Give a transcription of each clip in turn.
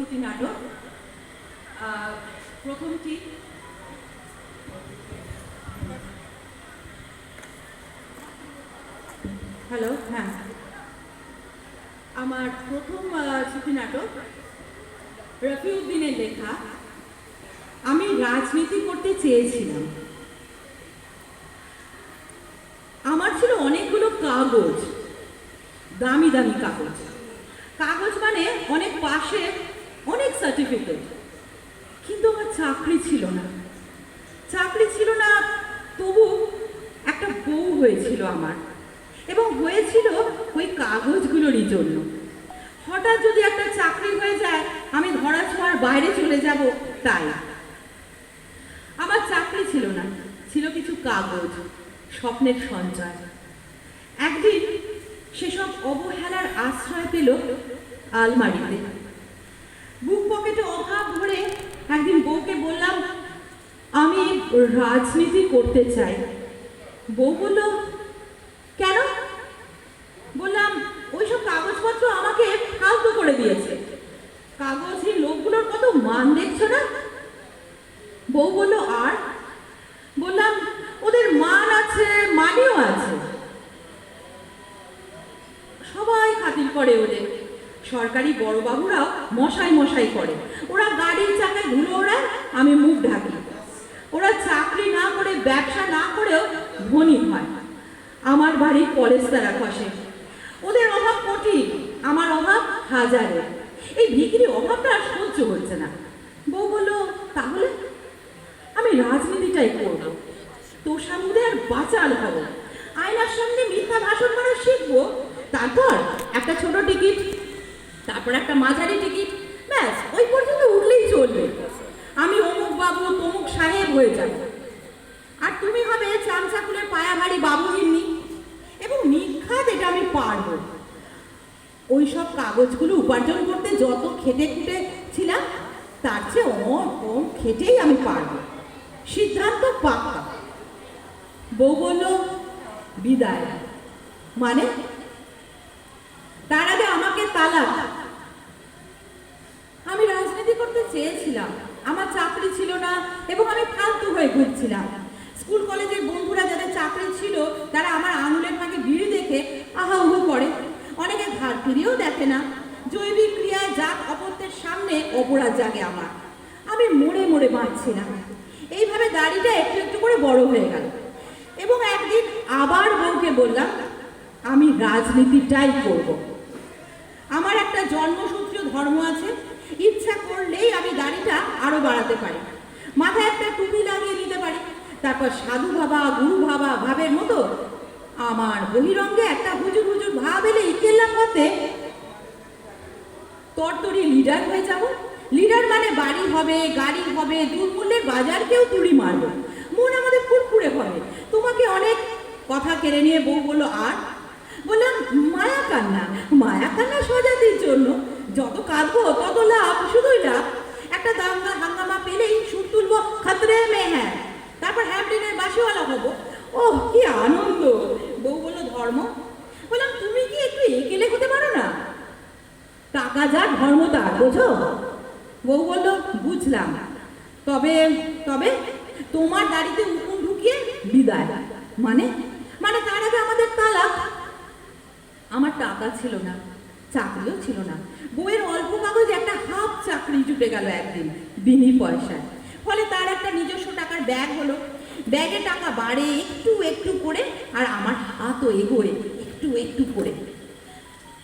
শ্রুতি নাটক। প্রথমটি হ্যালো হ্যাঁ। আমার প্রথম শ্রুতি নাটক রফিউদ্দিনের লেখা, আমি রাজনীতি করতে চেয়েছিলাম। আমার ছিল অনেকগুলো কাগজ, দামি দামি কাগজ। কাগজ মানে অনেক পাশে সার্টিফিকেট কিন্তু আমার চাকরি ছিল না। চাকরি ছিল না, তবু একটা বউ হয়েছিল আমার। এবং হয়েছিল ওই কাগজগুলোরই জন্য। হঠাৎ যদি একটা চাকরি হয়ে যায়, আমি ধরা ছোঁয়ার বাইরে চলে যাব, তাই। আমার চাকরি ছিল না, ছিল কিছু কাগজ, স্বপ্নের সঞ্চয়। একদিন সেসব অবহেলার আশ্রয় পেল আলমারিতে। একদিন বউকে বললাম, আমি রাজনীতি করতে চাই। বউ বলল, কেন? বললাম, ওইসব কাগজপত্র আমাকে ফালতু করে দিয়েছে। কাগজের লোকগুলোর কত মান দেখছ না? বউ বলল, আর? বললাম, ওদের মান আছে, মানিও আছে। সবাই খাতির করে ওদের। সরকারি বড়বাবুরাও মশাই মশাই করে। আমি মুখ ঢাকি। ওরা চাকরি না করে, ব্যবসা না করেও ধনী হয়। আমার বাড়ি পলেস্তারা খসে ওদের অভাব কোটি আমার অভাব হাজারে এই বিক্রি অভাবটা আর সহ্য হচ্ছে না। বউ বলল, তাহলে আমি রাজনীতিটাই করব। তোর সামনে আর বাঁচাল হব। আয়নার সামনে মিথ্যা ভাষণ করা শিখব। তারপর একটা ছোট টিকিট, তারপর একটা মাঝারি টিকিট। ব্যাস, ওই পর্যন্ত উঠলেই চলবে আমি অমুক বাবু তমুক সাহেব হয়ে যাব আর তুমি হবে চামচাকুলের পায়াভারী বাবুগিন্নি এবং নিখাত এটা আমি পারব। ওই সব কাগজগুলো উপার্জন করতে যত খেটে খুটে ছিলাম, তার চেয়ে অমর কম খেটেই আমি পারব। সিদ্ধান্ত পাক্কা। বউ বলল, বিদায়। মানে তার আগে আমাকে তালাক। আমি রাজনীতি করতে চেয়েছিলাম। আমার চাকরি ছিল না এবং আমি ফালতু হয়ে ঘুরছিলাম স্কুল কলেজের বন্ধুরা যাদের চাকরি ছিল, তারা আমার আঙুলের ফাঁকে ভিড় দেখে আহা উহু করে। অনেকে ধার ফিরিয়েও দেখে না। জৈবিক ক্রিয়ায় জাত অপত্যের সামনে অপরাধ জাগে আমার। আমি মরে মরে বাঁচছিলাম। এইভাবে দাড়িটা একটু একটু করে বড় হয়ে গেল। এবং একদিন আবার বউকে বললাম, আমি রাজনীতিটাই করব। আমার একটা জন্মসূত্রীয় ধর্ম আছে, ইচ্ছা আমি দাড়িটা আরও বাড়াতে পারি। মাথায় একটা টুপি লাগিয়ে নিতে পারি। তারপর সাধু ভাবা গুরু ভাবা ভাবের মতো আমার বহিরঙ্গে একটা হুজুর হুজুর ভাব এলে ইকেল্লাম হতে তরতরি লিডার হয়ে যাব। লিডার মানে বাড়ি হবে, গাড়ি হবে, দুর্মূল্যের বাজারকেও তুড়ি মারবো। মন আমাদের ফুরফুরে হবে। তোমাকে অনেক কথা কেড়ে নিয়ে বউ বলল, আর? বললাম, মায়া কান্না। মায়া কান্না সজাতির জন্য। যত কাঁদবো তত লাভ, শুধুই লাভ। একটা দাঙ্গা হাঙ্গামা পেলেই সুর তুলবো, খাতরে মে হ্যাঁ। তারপর হ্যামলিনের বাসিওয়ালা হব। ওহ, কি আনন্দ। বউ বলল, ধর্ম? বললাম, তুমি কি একটু একেলে হতে পারো না? টাকা যা, ধর্ম তার বোঝো? বউ বলল, বুঝলাম। তবে তবে তোমার দাড়িতে উকুন ঢুকিয়ে বিদায়। মানে মানে তার আগে আমাদের তালাক? আমার টাকা ছিল না। চাকরিও ছিল না। বইয়ের অল্প কাগজে একটা হাফ চাকরি জুটে গেল একদিন বিনি পয়সায়। ফলে তার একটা নিজস্ব টাকার ব্যাগ হলো। ব্যাগে টাকা বাড়ে একটু একটু করে আর আমার হাতও এগোয় একটু একটু করে।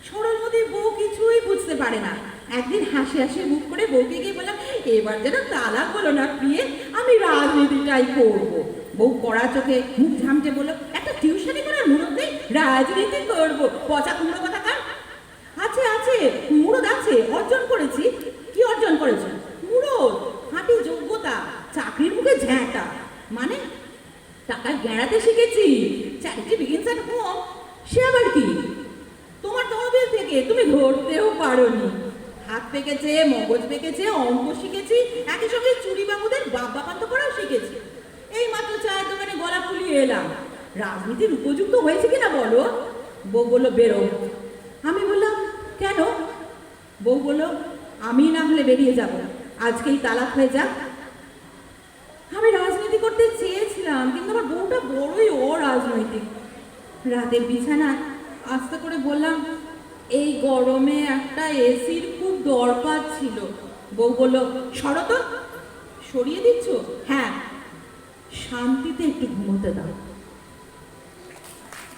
সরলমতির বউ কিছুই বুঝতে পারে না। একদিন হাসি হাসি মুখ করে বউকে গিয়ে বললাম, এবার যেন তালাক বলো না প্রিয়ে, আমি রাজনীতিটাই করব। বউ কড়া চোখে মুখ ঝামটে বলল, একটা টিউশনি করার মুরত নেই রাজনীতি করব, পচা কুমড়ো কথা আছে আছে। মুরদ আছে। অর্জন করেছি। কি অর্জন করেছ? মুরদ হাঁটি যোগ্যতা, চাকরির মুখে ঝ্যাঁটা। মানে টাকা গেড়াতে শিখেছি। চ্যারিটি বিগিনস হোম সে আবার কি? তোমার তহবিল থেকে তুমি ধরতেও পারোনি। হাত পেকেছে, মগজ পেকেছে, অঙ্ক শিখেছি। একই সঙ্গে চুরি বাবুদের বাবা কান্ত করাও শিখেছি। এই মাত্র চায়ের দোকানে গলা ফুলিয়ে এলাম। রাজনীতির উপযুক্ত হয়েছে কিনা বলো? বউ বলল, বেরো। আমি বললাম কেন? বউ বলল, আমি না হলে বেরিয়ে যাব আজকেই তালাক হয়ে যাক। আমি রাজনীতি করতে চেয়েছিলাম, কিন্তু আমার বউটা বড়ই অরাজনৈতিক। রাতের বিছানায় আস্তে করে বললাম, এই গরমে একটা এসির খুব দরকার ছিল। বউ বলল, সরো তো, সরিয়ে দিচ্ছ? হ্যাঁ। শান্তিতে একটু ঘুমোতে দাও।